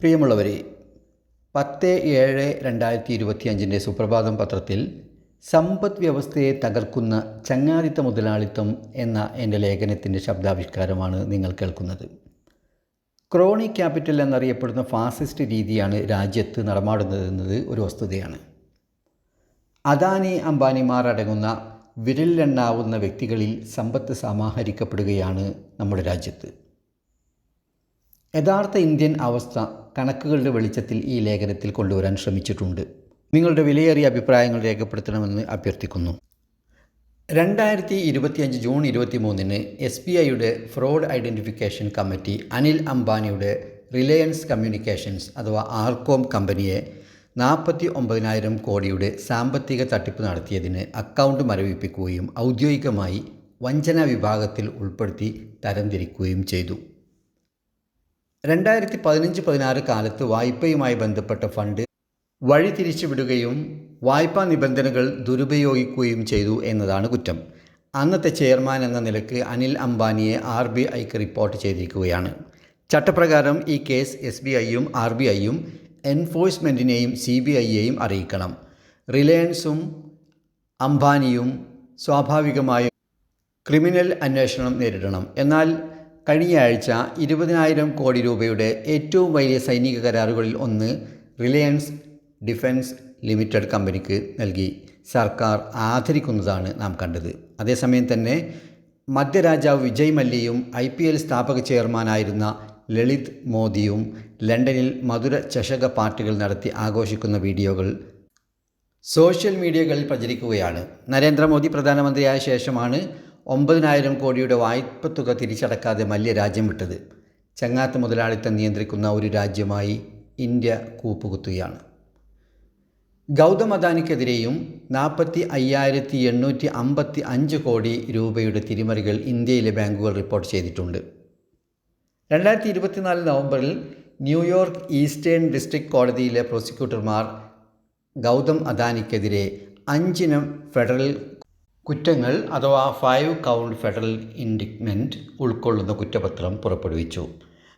പ്രിയമുള്ളവരെ പത്ത് ഏഴ് രണ്ടായിരത്തി ഇരുപത്തിയഞ്ചിന്റെ സുപ്രഭാതം പത്രത്തിൽ സമ്പദ് വ്യവസ്ഥയെ തകർക്കുന്ന ചങ്ങാതിത്ത മുതലാളിത്തം എന്ന എന്റെ ലേഖനത്തിന്റെ ശബ്ദാവിഷ്കാരമാണ് നിങ്ങൾ കേൾക്കുന്നത്. ക്രോണി ക്യാപിറ്റൽ എന്നറിയപ്പെടുന്ന ഫാസിസ്റ്റ് രീതിയാണ് രാജ്യത്ത് നടമാടുന്നതെന്നത് ഒരു വസ്തുതയാണ്. അദാനി അംബാനിമാർ അടങ്ങുന്ന വിരലിലെണ്ണാവുന്ന വ്യക്തികളിൽ സമ്പത്ത് സമാഹരിക്കപ്പെടുകയാണ് നമ്മുടെ രാജ്യത്ത്. യഥാർത്ഥ ഇന്ത്യൻ അവസ്ഥ കണക്കുകളുടെ വെളിച്ചത്തിൽ ഈ ലേഖനത്തിൽ കൊണ്ടുവരാൻ ശ്രമിച്ചിട്ടുണ്ട്. നിങ്ങളുടെ വിലയേറിയ അഭിപ്രായങ്ങൾ രേഖപ്പെടുത്തണമെന്ന് അഭ്യർത്ഥിക്കുന്നു. രണ്ടായിരത്തി ഇരുപത്തിയഞ്ച് ജൂൺ ഇരുപത്തി മൂന്നിന് എസ് ബി ഐയുടെ ഫ്രോഡ് ഐഡന്റിഫിക്കേഷൻ കമ്മിറ്റി അനിൽ അംബാനിയുടെ റിലയൻസ് കമ്മ്യൂണിക്കേഷൻസ് അഥവാ ആർകോം കമ്പനിയെ നാൽപ്പത്തി ഒമ്പതിനായിരം കോടിയുടെ സാമ്പത്തിക തട്ടിപ്പ് നടത്തിയതിന് അക്കൗണ്ട് മരവിപ്പിക്കുകയും ഔദ്യോഗികമായി വഞ്ചന വിഭാഗത്തിൽ ഉൾപ്പെടുത്തി തരംതിരിക്കുകയും ചെയ്തു. രണ്ടായിരത്തി പതിനഞ്ച് പതിനാറ് കാലത്ത് വായ്പയുമായി ബന്ധപ്പെട്ട ഫണ്ട് വഴി തിരിച്ചുവിടുകയും വായ്പാ നിബന്ധനകൾ ദുരുപയോഗിക്കുകയും ചെയ്തു എന്നതാണ് കുറ്റം. അന്നത്തെ ചെയർമാൻ എന്ന നിലയ്ക്ക് അനിൽ അംബാനിയെ ആർ ബി ഐക്ക് റിപ്പോർട്ട് ചെയ്തിരിക്കുകയാണ്. ചട്ടപ്രകാരം ഈ കേസ് എസ് ബി ഐയും ആർ ബി ഐയും എൻഫോഴ്സ്മെന്റിനെയും സി ബി ഐയെയും അറിയിക്കണം. റിലയൻസും അംബാനിയും സ്വാഭാവികമായും ക്രിമിനൽ അന്വേഷണം നേരിടണം. എന്നാൽ കഴിഞ്ഞ ആഴ്ച ഇരുപതിനായിരം കോടി രൂപയുടെ ഏറ്റവും വലിയ സൈനിക കരാറുകളിൽ ഒന്ന് റിലയൻസ് ഡിഫൻസ് ലിമിറ്റഡ് കമ്പനിക്ക് നൽകി. സർക്കാർ ആദരിക്കുന്നതാണ് നാം കണ്ടത്. അതേസമയം തന്നെ മധ്യരാജാവ് വിജയ് മല്യയും ഐ പി എൽ സ്ഥാപക ചെയർമാനായിരുന്ന ലളിത് മോദിയും ലണ്ടനിൽ മധുര ചഷക പാർട്ടികൾ നടത്തി ആഘോഷിക്കുന്ന വീഡിയോകൾ സോഷ്യൽ മീഡിയകളിൽ പ്രചരിക്കുകയാണ്. നരേന്ദ്രമോദി പ്രധാനമന്ത്രിയായ ശേഷമാണ് ഒമ്പതിനായിരം കോടിയുടെ വായ്പത്തുക തിരിച്ചടക്കാതെ മല്യ രാജ്യം വിട്ടത്. ചങ്ങാത്ത മുതലാളിത്തം നിയന്ത്രിക്കുന്ന ഒരു രാജ്യമായി ഇന്ത്യ കൂപ്പുകുത്തുകയാണ്. ഗൗതം അദാനിക്കെതിരെയും നാൽപ്പത്തി അയ്യായിരത്തി എണ്ണൂറ്റി അമ്പത്തി അഞ്ച് കോടി രൂപയുടെ തിരിമറികൾ ഇന്ത്യയിലെ ബാങ്കുകൾ റിപ്പോർട്ട് ചെയ്തിട്ടുണ്ട്. രണ്ടായിരത്തി ഇരുപത്തിനാല് നവംബറിൽ ന്യൂയോർക്ക് ഈസ്റ്റേൺ ഡിസ്ട്രിക്ട് കോടതിയിലെ പ്രോസിക്യൂട്ടർമാർ ഗൗതം അദാനിക്കെതിരെ അഞ്ചിനം ഫെഡറൽ കുറ്റങ്ങൾ അഥവാ ഫൈവ് കൗണ്ട് ഫെഡറൽ ഇൻഡിക്മെന്റ് ഉൾക്കൊള്ളുന്ന കുറ്റപത്രം പുറപ്പെടുവിച്ചു.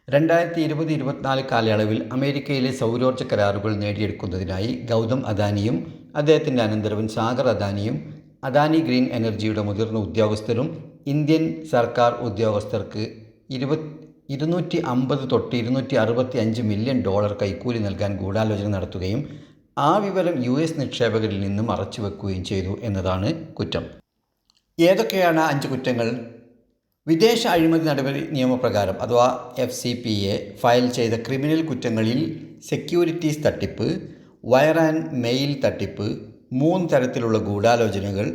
രണ്ടായിരത്തി ഇരുപത് ഇരുപത്തിനാല് കാലയളവിൽ അമേരിക്കയിലെ സൗരോർജ കരാറുകൾ നേടിയെടുക്കുന്നതിനായി ഗൗതം അദാനിയും അദ്ദേഹത്തിന്റെ അനന്തരവൻ സാഗർ അദാനിയും അദാനി ഗ്രീൻ എനർജിയുടെ മുതിർന്ന ഉദ്യോഗസ്ഥരും ഇന്ത്യൻ സർക്കാർ ഉദ്യോഗസ്ഥർക്ക് ഇരുപത് ഇരുന്നൂറ്റി അമ്പത് തൊട്ട് ഇരുന്നൂറ്റി അറുപത്തി അഞ്ച് മില്യൺ ഡോളർ കൈക്കൂലി നൽകാൻ ഗൂഢാലോചന നടത്തുകയും ആ വിവരം യു എസ് നിക്ഷേപകരിൽ നിന്ന് മറച്ചുവെക്കുകയും ചെയ്തു എന്നതാണ് കുറ്റം. ഏതൊക്കെയാണ് അഞ്ച് കുറ്റങ്ങൾ? വിദേശ അഴിമതി നടപടി നിയമപ്രകാരം അഥവാ F C P A file ചെയ്ത ക്രിമിനൽ കുറ്റങ്ങളിൽ സെക്യൂരിറ്റീസ് തട്ടിപ്പ് വയർ ആൻഡ് മെയിൽ തട്ടിപ്പ് മൂന്ന് തരത്തിലുള്ള ഗൂഢാലോചനകൾ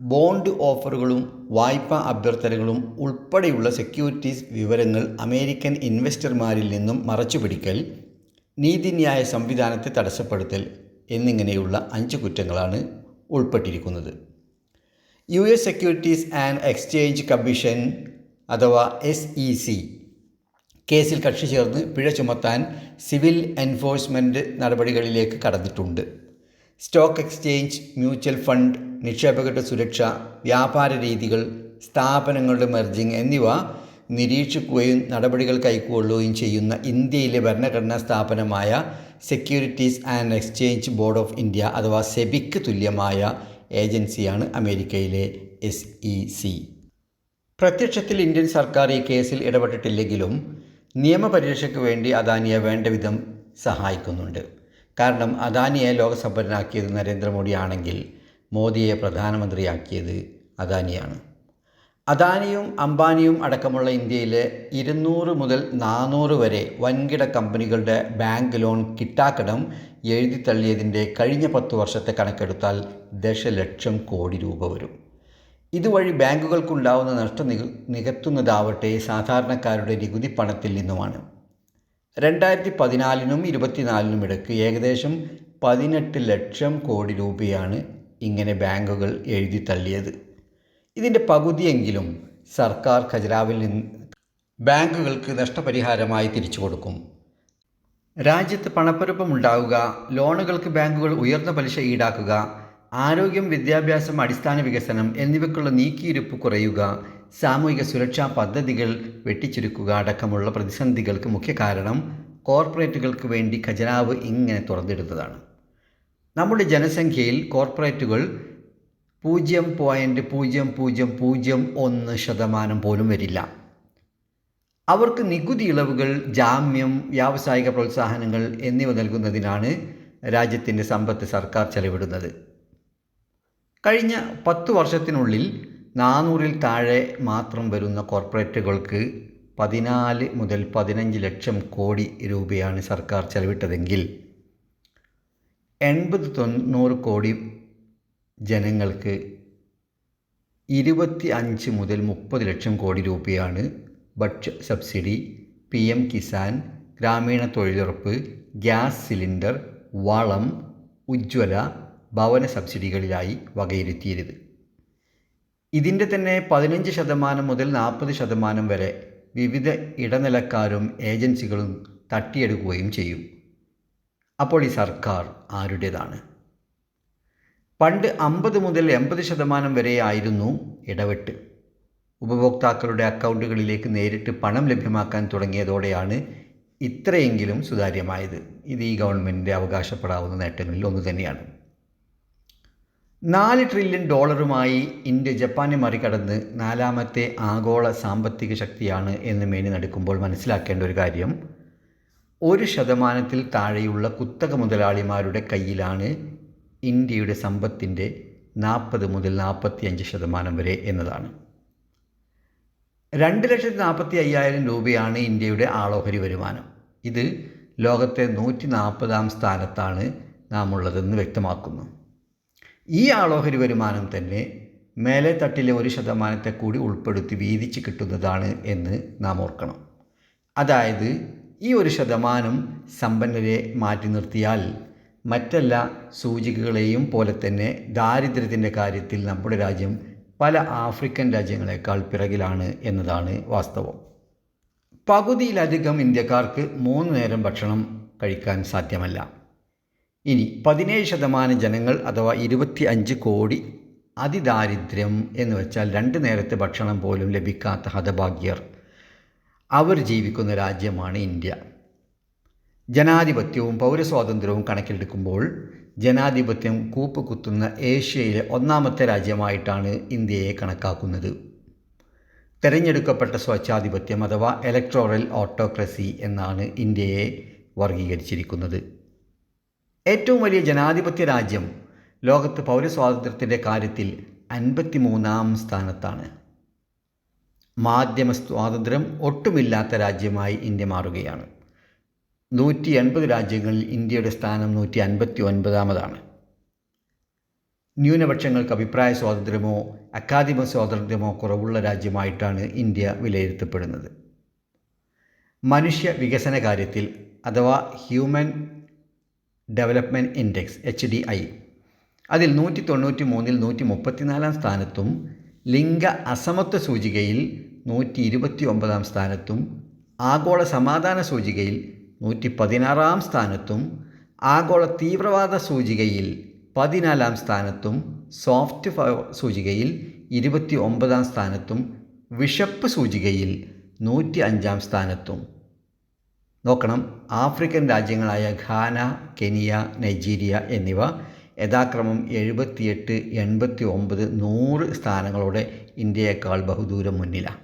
ബോണ്ട് ഓഫറുകളും വായ്പാ അഭ്യർത്ഥനകളും ഉൾപ്പെടെയുള്ള സെക്യൂരിറ്റീസ് വിവരങ്ങൾ അമേരിക്കൻ ഇൻവെസ്റ്റർമാരിൽ നിന്നും മറച്ചുപിടിക്കൽ നീതിന്യായ സംവിധാനത്തെ തടസ്സപ്പെടുത്തൽ എന്നിങ്ങനെയുള്ള അഞ്ച് കുറ്റങ്ങളാണ് ഉൾപ്പെട്ടിരിക്കുന്നത്. U S securities and exchange commission അഥവാ എസ് ഇ സി കേസിൽ കക്ഷി ചേർന്ന് പിഴ ചുമത്താൻ സിവിൽ എൻഫോഴ്സ്മെന്റ് നടപടികളിലേക്ക് കടന്നിട്ടുണ്ട്. സ്റ്റോക്ക് എക്സ്ചേഞ്ച് മ്യൂച്വൽ ഫണ്ട് നിക്ഷേപകരുടെ സുരക്ഷ വ്യാപാര രീതികൾ സ്ഥാപനങ്ങളുടെ മെർജിങ് എന്നിവ നിരീക്ഷിക്കുകയും നടപടികൾ കൈക്കൊള്ളുകയും ചെയ്യുന്ന ഇന്ത്യയിലെ ഭരണഘടനാ സ്ഥാപനമായ securities and exchange board of India അഥവാ സെബിക്ക് തുല്യമായ ഏജൻസിയാണ് അമേരിക്കയിലെ എസ് ഇ സി പ്രത്യക്ഷത്തിൽ ഇന്ത്യൻ സർക്കാർ ഈ കേസിൽ ഇടപെട്ടിട്ടില്ലെങ്കിലും നിയമപരീക്ഷയ്ക്ക് വേണ്ടി അദാനിയെ വേണ്ട വിധം സഹായിക്കുന്നുണ്ട്. കാരണം അദാനിയെ ലോകസമ്പന്നനാക്കിയത് നരേന്ദ്രമോദിയാണെങ്കിൽ മോദിയെ പ്രധാനമന്ത്രിയാക്കിയത് അദാനിയാണ്. അദാനിയും അംബാനിയും അടക്കമുള്ള ഇന്ത്യയിലെ ഇരുന്നൂറ് മുതൽ നാനൂറ് വരെ വൻകിട കമ്പനികളുടെ ബാങ്ക് ലോൺ കിട്ടാക്കടം എഴുതിത്തള്ളിയതിന്റെ കഴിഞ്ഞ പത്ത് വർഷത്തെ കണക്കെടുത്താൽ ദശലക്ഷം കോടി രൂപ വരും. ഇതുവഴി ബാങ്കുകൾക്കുണ്ടാവുന്ന നഷ്ടം നിക നികത്തുന്നതാവട്ടെ സാധാരണക്കാരുടെ നികുതി പണത്തിൽ നിന്നുമാണ്. രണ്ടായിരത്തി പതിനാലിനും ഇരുപത്തിനാലിനും ഇടയ്ക്ക് ഏകദേശം പതിനെട്ട് ലക്ഷം കോടി രൂപയാണ് ഇങ്ങനെ ബാങ്കുകൾ എഴുതി തള്ളിയത് ഇതിന്റെ പകുതിയെങ്കിലും സർക്കാർ ഖജരാവിൽ നിന്ന് ബാങ്കുകൾക്ക് നഷ്ടപരിഹാരമായി തിരിച്ചു കൊടുക്കും രാജ്യത്ത് പണപ്പെരുപ്പമുണ്ടാവുക ലോണുകൾക്ക് ബാങ്കുകൾ ഉയർന്ന പലിശ ഈടാക്കുക ആരോഗ്യം വിദ്യാഭ്യാസം അടിസ്ഥാന വികസനം എന്നിവയ്ക്കുള്ള നീക്കിയിരുപ്പ് കുറയുക സാമൂഹിക സുരക്ഷാ പദ്ധതികൾ വെട്ടിച്ചുരുക്കുക അടക്കമുള്ള പ്രതിസന്ധികൾക്ക് മുഖ്യ കാരണം കോർപ്പറേറ്റുകൾക്ക് വേണ്ടി ഖജനാവ് ഇങ്ങനെ തുറന്നിടുന്നതാണ്. നമ്മുടെ ജനസംഖ്യയിൽ കോർപ്പറേറ്റുകൾ പൂജ്യം പോയിന്റ് പൂജ്യം പൂജ്യം പൂജ്യം ഒന്ന് ശതമാനം പോലും വരില്ല. അവർക്ക് നികുതി ഇളവുകൾ ജാമ്യം വ്യാവസായിക പ്രോത്സാഹനങ്ങൾ എന്നിവ നൽകുന്നതിനാണ് രാജ്യത്തിന്റെ സമ്പത്ത് സർക്കാർ ചെലവിടുന്നത്. കഴിഞ്ഞ പത്ത് വർഷത്തിനുള്ളിൽ നാനൂറിൽ താഴെ മാത്രം വരുന്ന കോർപ്പറേറ്റുകൾക്ക് പതിനാല് മുതൽ പതിനഞ്ച് ലക്ഷം കോടി രൂപയാണ് സർക്കാർ ചെലവിട്ടതെങ്കിൽ എൺപത് തൊണ്ണൂറ് കോടി ജനങ്ങൾക്ക് ഇരുപത്തി അഞ്ച് മുതൽ മുപ്പത് ലക്ഷം കോടി രൂപയാണ് ഭക്ഷ്യ സബ്സിഡി പി എം കിസാൻ ഗ്രാമീണ തൊഴിലുറപ്പ് ഗ്യാസ് സിലിണ്ടർ വളം ഉജ്ജ്വല ഭവന സബ്സിഡികളിലായി വകയിരുത്തിയത് ഇതിന്റെ തന്നെ പതിനഞ്ച് ശതമാനം മുതൽ നാൽപ്പത് ശതമാനം വരെ വിവിധ ഇടനിലക്കാരും ഏജൻസികളും തട്ടിയെടുക്കുകയും ചെയ്യും. അപ്പോൾ ഈ സർക്കാർ ആരുടേതാണ്? പണ്ട് അമ്പത് മുതൽ എൺപത് ശതമാനം വരെ ആയിരുന്നു ഇടവെട്ട്. ഉപഭോക്താക്കളുടെ അക്കൗണ്ടുകളിലേക്ക് നേരിട്ട് പണം ലഭ്യമാക്കാൻ തുടങ്ങിയതോടെയാണ് ഇത്രയെങ്കിലും സുതാര്യമായത്. ഇത് ഈ ഗവൺമെന്റിന്റെ അവകാശപ്പെടാവുന്ന നേട്ടങ്ങളിൽ ഒന്ന് തന്നെയാണ്. നാല് ട്രില്യൺ ഡോളറുമായി ഇന്ത്യ ജപ്പാനെ മറികടന്ന് നാലാമത്തെ ആഗോള സാമ്പത്തിക ശക്തിയാണ് എന്ന് മേനി നടക്കുമ്പോൾ മനസ്സിലാക്കേണ്ട ഒരു കാര്യം. ഒരു ശതമാനത്തിൽ താഴെയുള്ള കുത്തക മുതലാളിമാരുടെ കയ്യിലാണ് ഇന്ത്യയുടെ സമ്പത്തിന്റെ നാൽപ്പത് മുതൽ നാൽപ്പത്തിയഞ്ച് ശതമാനം വരെ എന്നതാണ്. രണ്ട് ലക്ഷത്തി നാൽപ്പത്തി അയ്യായിരം രൂപയാണ് ഇന്ത്യയുടെ ആളോഹരി വരുമാനം. ഇത് ലോകത്തെ നൂറ്റി നാൽപ്പതാം സ്ഥാനത്താണ് നാം ഉള്ളതെന്ന് വ്യക്തമാക്കുന്നു. ഈ ആളോഹരി വരുമാനം തന്നെ മേലെ തട്ടിലെ ഒരു ശതമാനത്തെ കൂടി ഉൾപ്പെടുത്തി വീതിച്ച് കിട്ടുന്നതാണ് എന്ന് നാം ഓർക്കണം. അതായത് ഈ ഒരു ശതമാനം സമ്പന്നരെ മാറ്റി നിർത്തിയാൽ മറ്റെല്ലാ സൂചികകളെയും പോലെ തന്നെ ദാരിദ്ര്യത്തിന്റെ കാര്യത്തിൽ നമ്മുടെ രാജ്യം പല ആഫ്രിക്കൻ രാജ്യങ്ങളെക്കാൾ പിറകിലാണ് എന്നതാണ് വാസ്തവം. പകുതിയിലധികം ഇന്ത്യക്കാർക്ക് മൂന്ന് നേരം ഭക്ഷണം കഴിക്കാൻ സാധ്യമല്ല. ഇനി പതിനേഴ് ശതമാനം ജനങ്ങൾ അഥവാ ഇരുപത്തി അഞ്ച് കോടി അതിദാരിദ്ര്യം എന്ന് വെച്ചാൽ രണ്ട് നേരത്തെ ഭക്ഷണം പോലും ലഭിക്കാത്ത ഹതഭാഗ്യർ അവർ ജീവിക്കുന്ന രാജ്യമാണ് ഇന്ത്യ. ജനാധിപത്യവും പൗരസ്വാതന്ത്ര്യവും കണക്കിലെടുക്കുമ്പോൾ ജനാധിപത്യം കൂപ്പുകുത്തുന്ന ഏഷ്യയിലെ ഒന്നാമത്തെ രാജ്യമായിട്ടാണ് ഇന്ത്യയെ കണക്കാക്കുന്നത്. തെരഞ്ഞെടുക്കപ്പെട്ട സ്വച്ഛാധിപത്യം അഥവാ ഇലക്ട്രോറൽ ഓട്ടോക്രസി എന്നാണ് ഇന്ത്യയെ വർഗീകരിച്ചിരിക്കുന്നത്. ഏറ്റവും വലിയ ജനാധിപത്യ രാജ്യം ലോകത്ത് പൗരസ്വാതന്ത്ര്യത്തിന്റെ കാര്യത്തിൽ അൻപത്തി മൂന്നാം സ്ഥാനത്താണ്. മാധ്യമ സ്വാതന്ത്ര്യം ഒട്ടുമില്ലാത്ത രാജ്യമായി ഇന്ത്യ മാറുകയാണ്. നൂറ്റി എൺപത് രാജ്യങ്ങളിൽ ഇന്ത്യയുടെ സ്ഥാനം നൂറ്റി അൻപത്തി ഒൻപതാമതാണ് ന്യൂനപക്ഷങ്ങൾക്ക് അഭിപ്രായ സ്വാതന്ത്ര്യമോ അക്കാദമിക സ്വാതന്ത്ര്യമോ കുറവുള്ള രാജ്യമായിട്ടാണ് ഇന്ത്യ വിലയിരുത്തപ്പെടുന്നത്. മനുഷ്യ വികസന കാര്യത്തിൽ അഥവാ human development index H D I അതിൽ നൂറ്റി തൊണ്ണൂറ്റി മൂന്നിൽ നൂറ്റി മുപ്പത്തിനാലാം സ്ഥാനത്തും ലിംഗ അസമത്വ സൂചികയിൽ നൂറ്റി ഇരുപത്തി ഒമ്പതാം സ്ഥാനത്തും ആഗോള സമാധാന സൂചികയിൽ നൂറ്റി പതിനാറാം സ്ഥാനത്തും ആഗോള തീവ്രവാദ സൂചികയിൽ പതിനാലാം സ്ഥാനത്തും സോഫ്റ്റ് സൂചികയിൽ ഇരുപത്തി ഒമ്പതാം സ്ഥാനത്തും വിഷപ്പ് സൂചികയിൽ നൂറ്റി അഞ്ചാം സ്ഥാനത്തും. നോക്കണം ആഫ്രിക്കൻ രാജ്യങ്ങളായ ഘാന കെനിയ നൈജീരിയ എന്നിവ യഥാക്രമം എഴുപത്തിയെട്ട് എൺപത്തി ഒമ്പത് നൂറ് സ്ഥാനങ്ങളോടെ ഇന്ത്യയേക്കാൾ ബഹുദൂരം മുന്നിലാണ്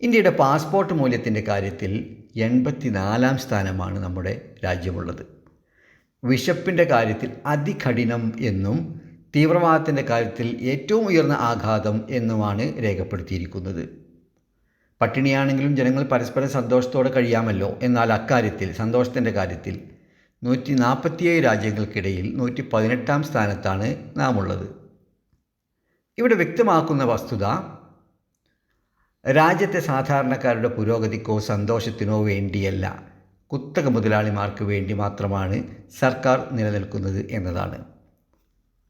ഇന്ത്യയുടെ പാസ്പോർട്ട് മൂല്യത്തിന്റെ കാര്യത്തിൽ എൺപത്തിനാലാം സ്ഥാനമാണ് നമ്മുടെ രാജ്യമുള്ളത്. വിശപ്പിന്റെ കാര്യത്തിൽ അതികഠിനം എന്നും തീവ്രവാദത്തിന്റെ കാര്യത്തിൽ ഏറ്റവും ഉയർന്ന ആഘാതം എന്നുമാണ് രേഖപ്പെടുത്തിയിരിക്കുന്നത്. പട്ടിണിയാണെങ്കിലും ജനങ്ങൾ പരസ്പരം സന്തോഷത്തോടെ കഴിയാമല്ലോ. എന്നാൽ അക്കാര്യത്തിൽ സന്തോഷത്തിന്റെ കാര്യത്തിൽ നൂറ്റി നാൽപ്പത്തിയേഴ് രാജ്യങ്ങൾക്കിടയിൽ നൂറ്റി പതിനെട്ടാം സ്ഥാനത്താണ് നാം ഉള്ളത് ഇവിടെ വ്യക്തമാക്കുന്ന വസ്തുത രാജ്യത്തെ സാധാരണക്കാരുടെ പുരോഗതിക്കോ സന്തോഷത്തിനോ വേണ്ടിയല്ല. കുത്തക മുതലാളിമാർക്ക് വേണ്ടി മാത്രമാണ് സർക്കാർ നിലനിൽക്കുന്നത് എന്നതാണ്.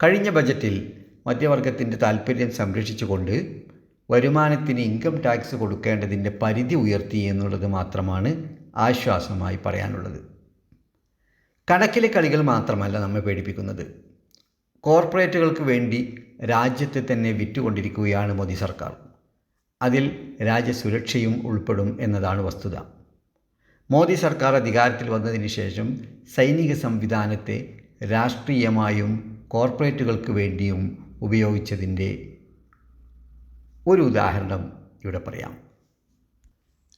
കഴിഞ്ഞ ബജറ്റിൽ മധ്യവർഗത്തിന്റെ താൽപ്പര്യം സംരക്ഷിച്ചുകൊണ്ട് വരുമാനത്തിന് ഇൻകം ടാക്സ് കൊടുക്കേണ്ടതിന്റെ പരിധി ഉയർത്തി എന്നുള്ളത് മാത്രമാണ് ആശ്വാസമായി പറയാനുള്ളത്. കണക്കിലെ കളികൾ മാത്രമല്ല നമ്മെ പേടിപ്പിക്കുന്നത്. കോർപ്പറേറ്റുകൾക്ക് വേണ്ടി രാജ്യത്തെ തന്നെ വിറ്റുകൊണ്ടിരിക്കുകയാണ് മോദി സർക്കാർ. അതിൽ രാജ്യസുരക്ഷയും ഉൾപ്പെടും എന്നതാണ് വസ്തുത. മോദി സർക്കാർ അധികാരത്തിൽ വന്നതിന് ശേഷം സൈനിക സംവിധാനത്തെ രാഷ്ട്രീയമായും കോർപ്പറേറ്റുകൾക്ക് വേണ്ടിയും ഉപയോഗിച്ചതിന്റെ ഒരു ഉദാഹരണം ഇവിടെ പറയാം.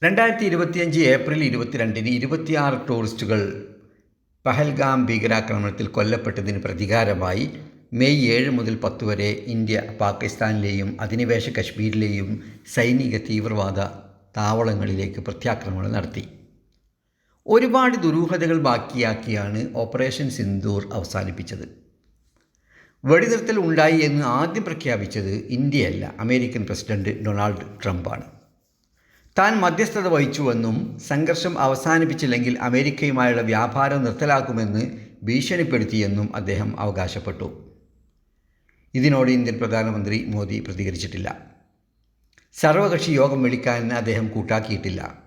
രണ്ടായിരത്തി ഇരുപത്തിയഞ്ച് ഏപ്രിൽ ഇരുപത്തിരണ്ടിന് ഇരുപത്തിയാറ് ടൂറിസ്റ്റുകൾ പഹൽഗാം ഭീകരാക്രമണത്തിൽ കൊല്ലപ്പെട്ടതിന് പ്രതികാരമായി മെയ് ഏഴ് മുതൽ പത്ത് വരെ ഇന്ത്യ പാകിസ്ഥാനിലെയും അധിനിവേശ കശ്മീരിലെയും സൈനിക തീവ്രവാദ താവളങ്ങളിലേക്ക് പ്രത്യാക്രമണം നടത്തി. ഒരുപാട് ദുരൂഹതകൾ ബാക്കിയാക്കിയാണ് ഓപ്പറേഷൻ സിന്ദൂർ അവസാനിപ്പിച്ചത്. വെടിനിർത്തൽ ഉണ്ടായി എന്ന് ആദ്യം പ്രഖ്യാപിച്ചത് ഇന്ത്യയല്ല അമേരിക്കൻ പ്രസിഡന്റ് ഡൊണാൾഡ് ട്രംപാണ്. താൻ മധ്യസ്ഥത വഹിച്ചുവെന്നും സംഘർഷം അവസാനിപ്പിച്ചില്ലെങ്കിൽ അമേരിക്കയുമായുള്ള വ്യാപാരം നിർത്തലാക്കുമെന്ന് ഭീഷണിപ്പെടുത്തിയെന്നും അദ്ദേഹം അവകാശപ്പെട്ടു. ഇതിനോട് ഇന്ത്യൻ പ്രധാനമന്ത്രി മോദി പ്രതികരിച്ചിട്ടില്ല. സർവകക്ഷി യോഗം വിളിക്കാൻ അദ്ദേഹം കൂട്ടാക്കിയിട്ടില്ല.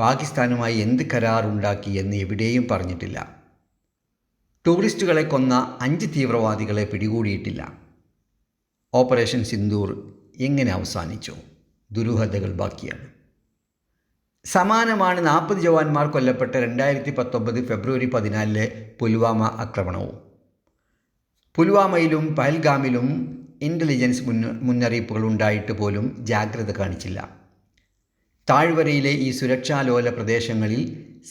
പാകിസ്ഥാനുമായി എന്ത് കരാറുണ്ടാക്കി എന്ന് എവിടെയും പറഞ്ഞിട്ടില്ല. ടൂറിസ്റ്റുകളെ കൊന്ന അഞ്ച് തീവ്രവാദികളെ പിടികൂടിയിട്ടില്ല. ഓപ്പറേഷൻ സിന്ദൂർ എങ്ങനെ അവസാനിച്ചു? ദുരൂഹതകൾ ബാക്കിയാണ്. സമാനമാണ് നാൽപ്പത് ജവാന്മാർ കൊല്ലപ്പെട്ട രണ്ടായിരത്തി പത്തൊമ്പത് ഫെബ്രുവരി പതിനാലിലെ പുൽവാമ ആക്രമണവും. പുൽവാമയിലും പഹൽഗാമിലും ഇന്റലിജൻസ് മുന്ന മുന്നറിയിപ്പുകൾ ഉണ്ടായിട്ട് പോലും ജാഗ്രത കാണിച്ചില്ല. താഴ്വരയിലെ ഈ സുരക്ഷാലോല പ്രദേശങ്ങളിൽ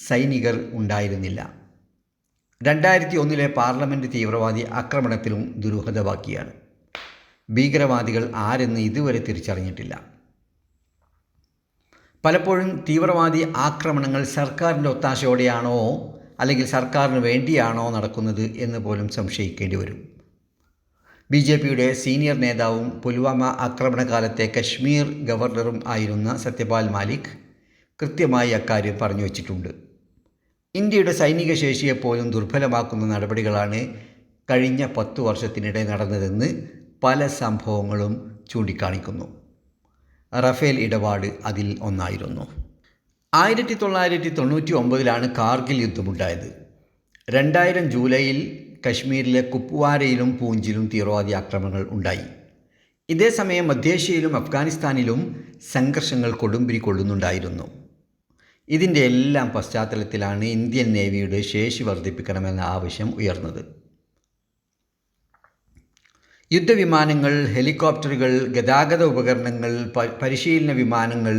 സൈനികർ ഉണ്ടായിരുന്നില്ല. രണ്ടായിരത്തി ഒന്നിലെ പാർലമെന്റ് തീവ്രവാദി ആക്രമണത്തിലും ദുരൂഹത ബാക്കിയാണ് ഭീകരവാദികൾ ആരെന്ന് ഇതുവരെ തിരിച്ചറിഞ്ഞിട്ടില്ല. പലപ്പോഴും തീവ്രവാദി ആക്രമണങ്ങൾ സർക്കാരിന്റെ ഒത്താശയോടെയാണോ അല്ലെങ്കിൽ സർക്കാരിന് വേണ്ടിയാണോ നടക്കുന്നത് എന്ന് പോലും സംശയിക്കേണ്ടി വരും. ബി ജെ പിയുടെ സീനിയർ നേതാവും പുൽവാമ ആക്രമണകാലത്തെ കശ്മീർ ഗവർണറും ആയിരുന്ന സത്യപാൽ മാലിക് കൃത്യമായി അക്കാര്യം പറഞ്ഞു വച്ചിട്ടുണ്ട്. ഇന്ത്യയുടെ സൈനിക ശേഷിയെപ്പോലും ദുർബലമാക്കുന്ന നടപടികളാണ് കഴിഞ്ഞ പത്തു വർഷത്തിനിടെ നടന്നതെന്ന് പല സംഭവങ്ങളും ചൂണ്ടിക്കാണിക്കുന്നു. റഫേൽ ഇടപാട് അതിൽ ഒന്നായിരുന്നു. ആയിരത്തി തൊള്ളായിരത്തി തൊണ്ണൂറ്റി ഒമ്പതിലാണ് കാർഗിൽ യുദ്ധമുണ്ടായത്. രണ്ടായിരം ജൂലൈയിൽ കശ്മീരിലെ കുപ്വാരയിലും പൂഞ്ചിലും തീവ്രവാദി ആക്രമണങ്ങൾ ഉണ്ടായി. ഇതേസമയം മധ്യേഷ്യയിലും അഫ്ഗാനിസ്ഥാനിലും സംഘർഷങ്ങൾ കൊടുമ്പിരി കൊള്ളുന്നുണ്ടായിരുന്നു. ഇതിന്റെ എല്ലാം പശ്ചാത്തലത്തിലാണ് ഇന്ത്യൻ നേവിയുടെ ശേഷി വർദ്ധിപ്പിക്കണമെന്ന ആവശ്യം ഉയർന്നത്. യുദ്ധവിമാനങ്ങൾ ഹെലികോപ്റ്ററുകൾ ഗതാഗത ഉപകരണങ്ങൾ പരിശീലന വിമാനങ്ങൾ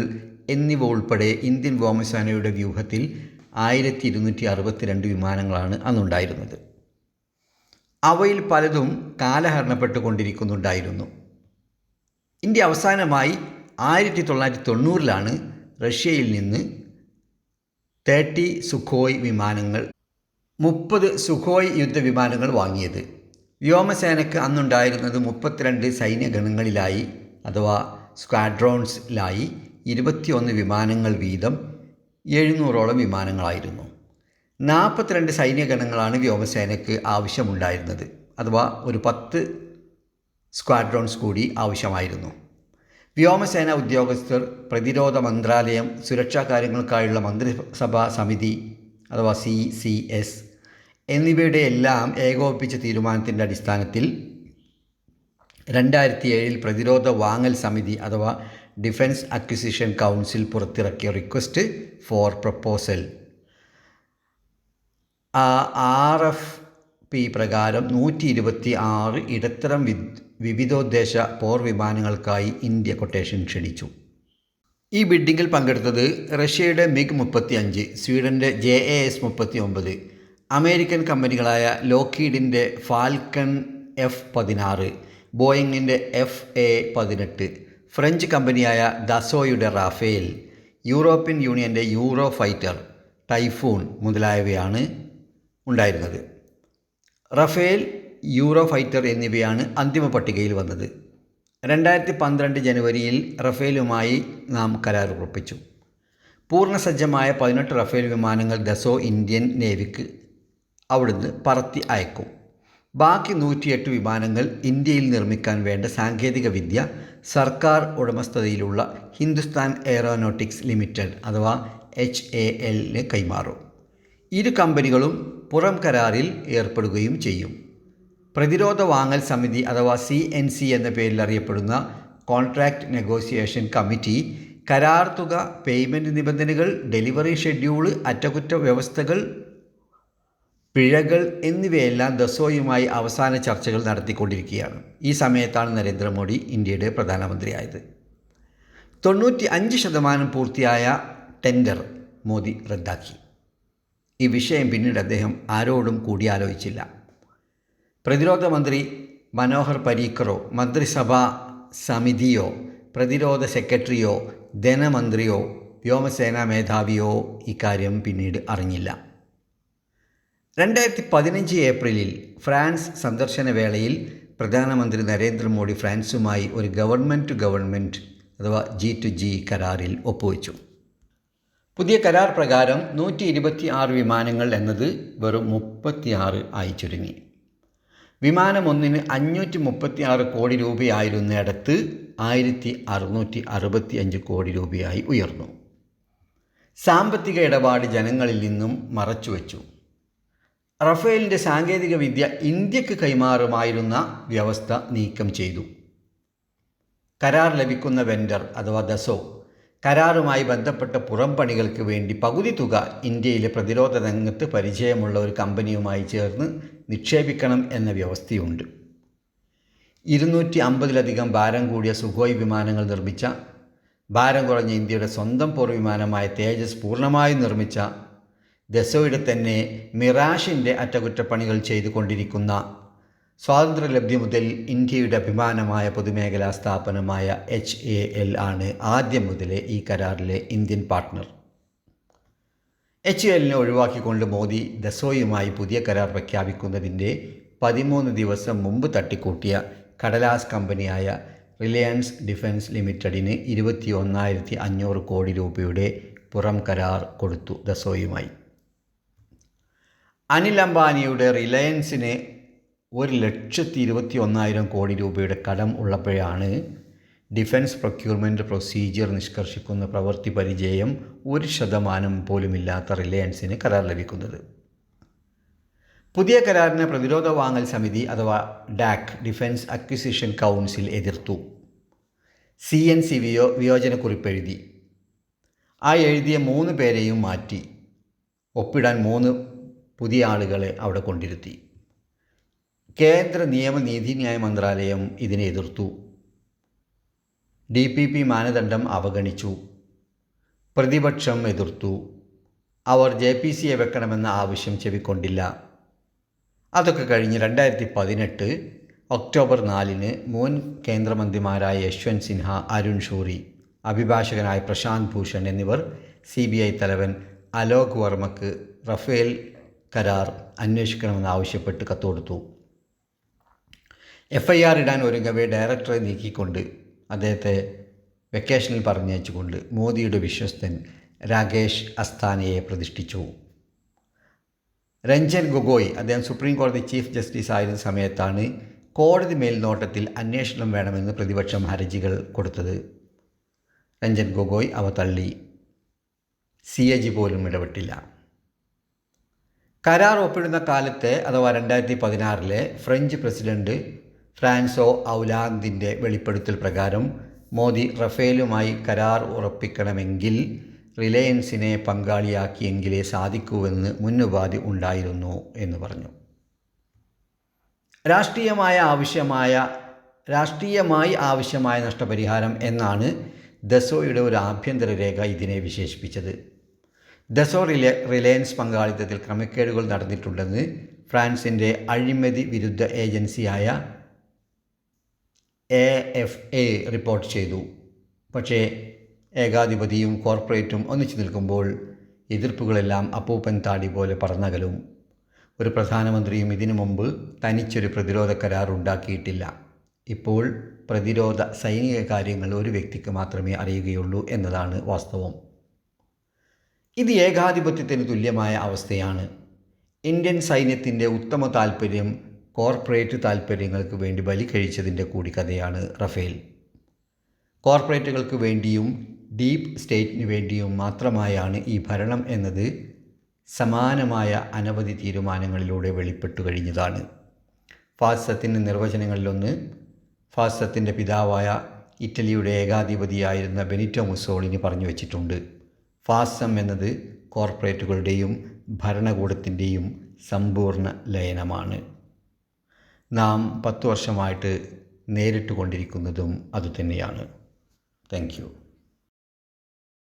എന്നിവ ഉൾപ്പെടെ ഇന്ത്യൻ വ്യോമസേനയുടെ വ്യൂഹത്തിൽ ആയിരത്തി ഇരുന്നൂറ്റി അറുപത്തിരണ്ട് വിമാനങ്ങളാണ് അന്നുണ്ടായിരുന്നത്. അവയിൽ പലതും കാലഹരണപ്പെട്ടുകൊണ്ടിരിക്കുന്നുണ്ടായിരുന്നു. ഇന്ത്യ അവസാനമായി ആയിരത്തി തൊള്ളായിരത്തി തൊണ്ണൂറിലാണ് റഷ്യയിൽ നിന്ന് തേർട്ടി സുഖോയ് വിമാനങ്ങൾ മുപ്പത് സുഖോയ് യുദ്ധവിമാനങ്ങൾ വാങ്ങിയത്. വ്യോമസേനയ്ക്ക് അന്നുണ്ടായിരുന്നത് മുപ്പത്തിരണ്ട് സൈന്യഗണങ്ങളിലായി അഥവാ സ്ക്വാഡ്രോൺസിലായി ഇരുപത്തിയൊന്ന് വിമാനങ്ങൾ വീതം എഴുന്നൂറോളം വിമാനങ്ങളായിരുന്നു. നാൽപ്പത്തിരണ്ട് സൈന്യഗണങ്ങളാണ് വ്യോമസേനയ്ക്ക് ആവശ്യമുണ്ടായിരുന്നത്. അഥവാ ഒരു പത്ത് സ്ക്വാഡ്രോൺസ് കൂടി ആവശ്യമായിരുന്നു. വ്യോമസേന ഉദ്യോഗസ്ഥർ പ്രതിരോധ മന്ത്രാലയം സുരക്ഷാ കാര്യങ്ങൾക്കായുള്ള മന്ത്രിസഭാ സമിതി അഥവാ സി സി എസ് എന്നിവയുടെ എല്ലാം ഏകോപിപ്പിച്ച തീരുമാനത്തിന്റെ അടിസ്ഥാനത്തിൽ രണ്ടായിരത്തി ഏഴിൽ പ്രതിരോധ വാങ്ങൽ സമിതി അഥവാ ഡിഫൻസ് അക്വിസിഷൻ കൗൺസിൽ പുറത്തിറക്കിയ request for proposal. R F P പ്രകാരം നൂറ്റി ഇരുപത്തി ആറ് ഇടത്തരം വിവിധോദ്ദേശ പോർ വിമാനങ്ങൾക്കായി ഇന്ത്യ കൊട്ടേഷൻ ക്ഷണിച്ചു. ഈ ബിഡിങ്ങിൽ പങ്കെടുത്തത് റഷ്യയുടെ മിഗ് മുപ്പത്തി അഞ്ച് സ്വീഡന്റെ ജെ എ എസ് മുപ്പത്തി ഒമ്പത് അമേരിക്കൻ കമ്പനികളായ ലോക്കീഡിന്റെ ഫാൽക്കൺ എഫ് പതിനാറ് ബോയിങ്ങിന്റെ എഫ് എ പതിനെട്ട് ഫ്രഞ്ച് കമ്പനിയായ ദസോയുടെ റാഫേൽ യൂറോപ്യൻ യൂണിയന്റെ യൂറോ ഫൈറ്റർ ടൈഫൂൺ മുതലായവയാണ് ഉണ്ടായിരുന്നത്. റഫേൽ യൂറോ ഫൈറ്റർ എന്നിവയാണ് അന്തിമ പട്ടികയിൽ വന്നത്. രണ്ടായിരത്തി പന്ത്രണ്ട് ജനുവരിയിൽ റഫേലുമായി നാം കരാർ ഉറപ്പിച്ചു. പൂർണസജ്ജമായ പതിനെട്ട് റഫേൽ വിമാനങ്ങൾ ദസോ ഇന്ത്യൻ നേവിക്ക് അവിടുന്ന് പറത്തി അയക്കും. ബാക്കി നൂറ്റിയെട്ട് വിമാനങ്ങൾ ഇന്ത്യയിൽ നിർമ്മിക്കാൻ വേണ്ട സാങ്കേതിക വിദ്യ സർക്കാർ ഉടമസ്ഥതയിലുള്ള Hindustan Aeronautics Limited H A A എല്ലിന് കൈമാറും. ഇരു കമ്പനികളും പുറം കരാറിൽ ഏർപ്പെടുകയും ചെയ്യും. പ്രതിരോധ വാങ്ങൽ സമിതി അഥവാ സി എൻ സി എന്ന പേരിൽ അറിയപ്പെടുന്ന കോൺട്രാക്റ്റ് നെഗോസിയേഷൻ കമ്മിറ്റി കരാർ തുക പേയ്മെന്റ് നിബന്ധനകൾ ഡെലിവറി ഷെഡ്യൂൾ അറ്റകുറ്റ വ്യവസ്ഥകൾ പിഴകൾ എന്നിവയെല്ലാം ദസോയുമായി അവസാന ചർച്ചകൾ നടത്തിക്കൊണ്ടിരിക്കുകയാണ്. ഈ സമയത്താണ് നരേന്ദ്രമോദി ഇന്ത്യയുടെ പ്രധാനമന്ത്രിയായത്. തൊണ്ണൂറ്റി അഞ്ച് ശതമാനം പൂർത്തിയായ ടെൻഡർ മോദി റദ്ദാക്കി. ഈ വിഷയം പിന്നീട് അദ്ദേഹം ആരോടും കൂടിയാലോചിച്ചില്ല. പ്രതിരോധ മന്ത്രി മനോഹർ പരീക്കറോ മന്ത്രിസഭാ സമിതിയോ പ്രതിരോധ സെക്രട്ടറിയോ ധനമന്ത്രിയോ വ്യോമസേനാ മേധാവിയോ ഇക്കാര്യം പിന്നീട് അറിഞ്ഞില്ല. രണ്ടായിരത്തി പതിനഞ്ച് ഏപ്രിലിൽ ഫ്രാൻസ് സന്ദർശന വേളയിൽ പ്രധാനമന്ത്രി നരേന്ദ്രമോദി ഫ്രാൻസുമായി ഒരു ഗവൺമെന്റ് ടു ഗവൺമെന്റ് അഥവാ ജി ടു ജി കരാറിൽ ഒപ്പുവെച്ചു. പുതിയ കരാർ പ്രകാരം നൂറ്റി ഇരുപത്തി ആറ് വിമാനങ്ങൾ എന്നത് വെറും മുപ്പത്തിയാറ് ആയി ചുരുങ്ങി. വിമാനം ഒന്നിന് അഞ്ഞൂറ്റി മുപ്പത്തി ആറ് കോടി രൂപയായിരുന്നിടത്ത് ആയിരത്തി അറുന്നൂറ്റി അറുപത്തി അഞ്ച് കോടി രൂപയായി ഉയർന്നു. സാമ്പത്തിക ഇടപാട് ജനങ്ങളിൽ നിന്നും മറച്ചുവെച്ചു. റഫേലിന്റെ സാങ്കേതിക വിദ്യ ഇന്ത്യയ്ക്ക് കൈമാറുമായിരുന്ന വ്യവസ്ഥ നീക്കം ചെയ്തു. കരാർ ലഭിക്കുന്ന വെൻഡർ അഥവാ ദസോ കരാറുമായി ബന്ധപ്പെട്ട പുറംപണികൾക്ക് വേണ്ടി പകുതി തുക ഇന്ത്യയിലെ പ്രതിരോധ രംഗത്ത് പരിചയമുള്ള ഒരു കമ്പനിയുമായി ചേർന്ന് നിക്ഷേപിക്കണം എന്ന വ്യവസ്ഥയുണ്ട്. ഇരുന്നൂറ്റി അമ്പതിലധികം ഭാരം കൂടിയ സുഖോയ് വിമാനങ്ങൾ നിർമ്മിച്ച ഭാരം കുറഞ്ഞ ഇന്ത്യയുടെ സ്വന്തം പോർവിമാനമായ തേജസ് പൂർണമായും നിർമ്മിച്ച ദസോയുടെ തന്നെ മിറാഷിന്റെ അറ്റകുറ്റപ്പണികൾ ചെയ്തുകൊണ്ടിരിക്കുന്ന സ്വാതന്ത്ര്യലബ്ധി മുതൽ ഇന്ത്യയുടെ അഭിമാനമായ പൊതുമേഖലാ സ്ഥാപനമായ എച്ച് എ എൽ ആണ് ആദ്യം മുതലേ ഈ കരാറിലെ ഇന്ത്യൻ പാർട്ട്ണർ എച്ച് എല്ലിനെ ഒഴിവാക്കിക്കൊണ്ട് മോദി ദസോയുമായി പുതിയ കരാർ പ്രഖ്യാപിക്കുന്നതിന്റെ പതിമൂന്ന് ദിവസം മുമ്പ് തട്ടിക്കൂട്ടിയ കടലാസ് കമ്പനിയായ റിലയൻസ് ഡിഫൻസ് ലിമിറ്റഡിന് ഇരുപത്തി ഒന്നായിരത്തി അഞ്ഞൂറ് കോടി രൂപയുടെ പുറം കരാർ കൊടുത്തു ദസോയുമായി അനിൽ അംബാനിയുടെ റിലയൻസിന് ഒരു ലക്ഷത്തി ഇരുപത്തി ഒന്നായിരം കോടി രൂപയുടെ കടം ഉള്ളപ്പോഴാണ് ഡിഫൻസ് പ്രൊക്യൂർമെന്റ് പ്രൊസീജിയർ നിഷ്കർഷിക്കുന്ന പ്രവൃത്തി പരിചയം ഒരു ശതമാനം പോലുമില്ലാത്ത റിലയൻസിന് കരാർ ലഭിക്കുന്നത്. പുതിയ കരാറിന് പ്രതിരോധ വാങ്ങൽ സമിതി അഥവാ ഡാക് ഡിഫൻസ് അക്വിസിഷൻ കൗൺസിൽ എതിർത്തു. സി എൻ സി വിയോ വിയോജനക്കുറിപ്പ് എഴുതി ആ എഴുതിയ മൂന്ന് പേരെയും മാറ്റി. ഒപ്പിടാൻ മൂന്ന് പുതിയ ആളുകളെ അവിടെ കൊണ്ടിരുത്തി. കേന്ദ്ര നിയമ നീതിന്യായ മന്ത്രാലയം ഇതിനെ എതിർത്തു. ഡി പി പി മാനദണ്ഡം അവഗണിച്ചു. പ്രതിപക്ഷം എതിർത്തു. അവർ ജെ പി സിയെ വെക്കണമെന്ന ആവശ്യം ചെവിക്കൊണ്ടില്ല. അതൊക്കെ കഴിഞ്ഞ് രണ്ടായിരത്തി പതിനെട്ട് ഒക്ടോബർ നാലിന് മുൻ കേന്ദ്രമന്ത്രിമാരായ യശ്വന്ത് സിൻഹ അരുൺ ഷൂറി അഭിഭാഷകനായ പ്രശാന്ത് ഭൂഷൺ എന്നിവർ സി ബി ഐ തലവൻ അലോക് വർമ്മക്ക് റഫേൽ കരാർ അന്വേഷിക്കണമെന്ന് ആവശ്യപ്പെട്ട് കത്തുകൊടുത്തു എഫ് ഐ ആർ ഇടാൻ ഒരുങ്ങവേ ഡയറക്ടറെ നീക്കിക്കൊണ്ട് അദ്ദേഹത്തെ വെക്കേഷനിൽ പറഞ്ഞയച്ചുകൊണ്ട് മോദിയുടെ വിശ്വസ്തൻ രാകേഷ് അസ്താനയെ പ്രതിഷ്ഠിച്ചു. രഞ്ജൻ ഗൊഗോയ് അദ്ദേഹം സുപ്രീം കോടതി ചീഫ് ജസ്റ്റിസ് ആയിരുന്ന സമയത്താണ് കോടതി മേൽനോട്ടത്തിൽ അന്വേഷണം വേണമെന്ന് പ്രതിപക്ഷം ഹർജികൾ കൊടുത്തത്. രഞ്ജൻ ഗൊഗോയ് അവ തള്ളി. സി എ ജി പോലും ഇടപെട്ടില്ല. കരാർ ഒപ്പിടുന്ന കാലത്തെ അഥവാ രണ്ടായിരത്തി പതിനാറിലെ ഫ്രഞ്ച് പ്രസിഡന്റ് ഫ്രാൻസോ ഔലാന്തിന്റെ വെളിപ്പെടുത്തൽ പ്രകാരം മോദി റഫേലുമായി കരാർ ഉറപ്പിക്കണമെങ്കിൽ റിലയൻസിനെ പങ്കാളിയാക്കിയെങ്കിലേ സാധിക്കൂവെന്ന് മുന്നുപാധി ഉണ്ടായിരുന്നു എന്ന് പറഞ്ഞു. രാഷ്ട്രീയമായ ആവശ്യമായ രാഷ്ട്രീയമായി ആവശ്യമായ നഷ്ടപരിഹാരം എന്നാണ് ദസോയുടെ ഒരു ആഭ്യന്തര രേഖ ഇതിനെ വിശേഷിപ്പിച്ചത്. ദസോ റില റിലയൻസ് പങ്കാളിത്തത്തിൽ ക്രമക്കേടുകൾ നടന്നിട്ടുണ്ടെന്ന് ഫ്രാൻസിന്റെ അഴിമതി വിരുദ്ധ ഏജൻസിയായ എ എഫ് എ റിപ്പോർട്ട് ചെയ്തു. പക്ഷേ ഏകാധിപതിയും കോർപ്പറേറ്റും ഒന്നിച്ചു നിൽക്കുമ്പോൾ എതിർപ്പുകളെല്ലാം അപ്പൂപ്പൻ താടി പോലെ പറന്നകലും. ഒരു പ്രധാനമന്ത്രിയും ഇതിനു മുമ്പ് തനിച്ചൊരു പ്രതിരോധ കരാർ ഉണ്ടാക്കിയിട്ടില്ല. ഇപ്പോൾ പ്രതിരോധ സൈനിക കാര്യങ്ങൾ ഒരു വ്യക്തിക്ക് മാത്രമേ അറിയുകയുള്ളൂ എന്നതാണ് വാസ്തവം. ഇത് ഏകാധിപത്യത്തിന് തുല്യമായ അവസ്ഥയാണ്. ഇന്ത്യൻ സൈന്യത്തിന്റെ ഉത്തമ താൽപ്പര്യം കോർപ്പറേറ്റ് താൽപ്പര്യങ്ങൾക്ക് വേണ്ടി ബലി കഴിച്ചതിന്റെ കൂടി കഥയാണ് റഫേൽ. കോർപ്പറേറ്റുകൾക്ക് വേണ്ടിയും ഡീപ്പ് സ്റ്റേറ്റിന് വേണ്ടിയും മാത്രമായാണ് ഈ ഭരണം എന്നത് സമാനമായ അനവധി തീരുമാനങ്ങളിലൂടെ വെളിപ്പെട്ടു കഴിഞ്ഞതാണ്. ഫാസത്തിന്റെ നിർവചനങ്ങളിലൊന്ന് ഫാസത്തിന്റെ പിതാവായ ഇറ്റലിയുടെ ഏകാധിപതിയായിരുന്ന ബെനിറ്റോ മുസോളിനി പറഞ്ഞു വച്ചിട്ടുണ്ട്. ഫാസം എന്നത് കോർപ്പറേറ്റുകളുടെയും ഭരണകൂടത്തിന്റെയും സമ്പൂർണ ലയനമാണ്. നാം പത്ത് വർഷമായിട്ട് നേരിട്ട് കൊണ്ടിരിക്കുന്നതും അതുതന്നെയാണ്. Thank you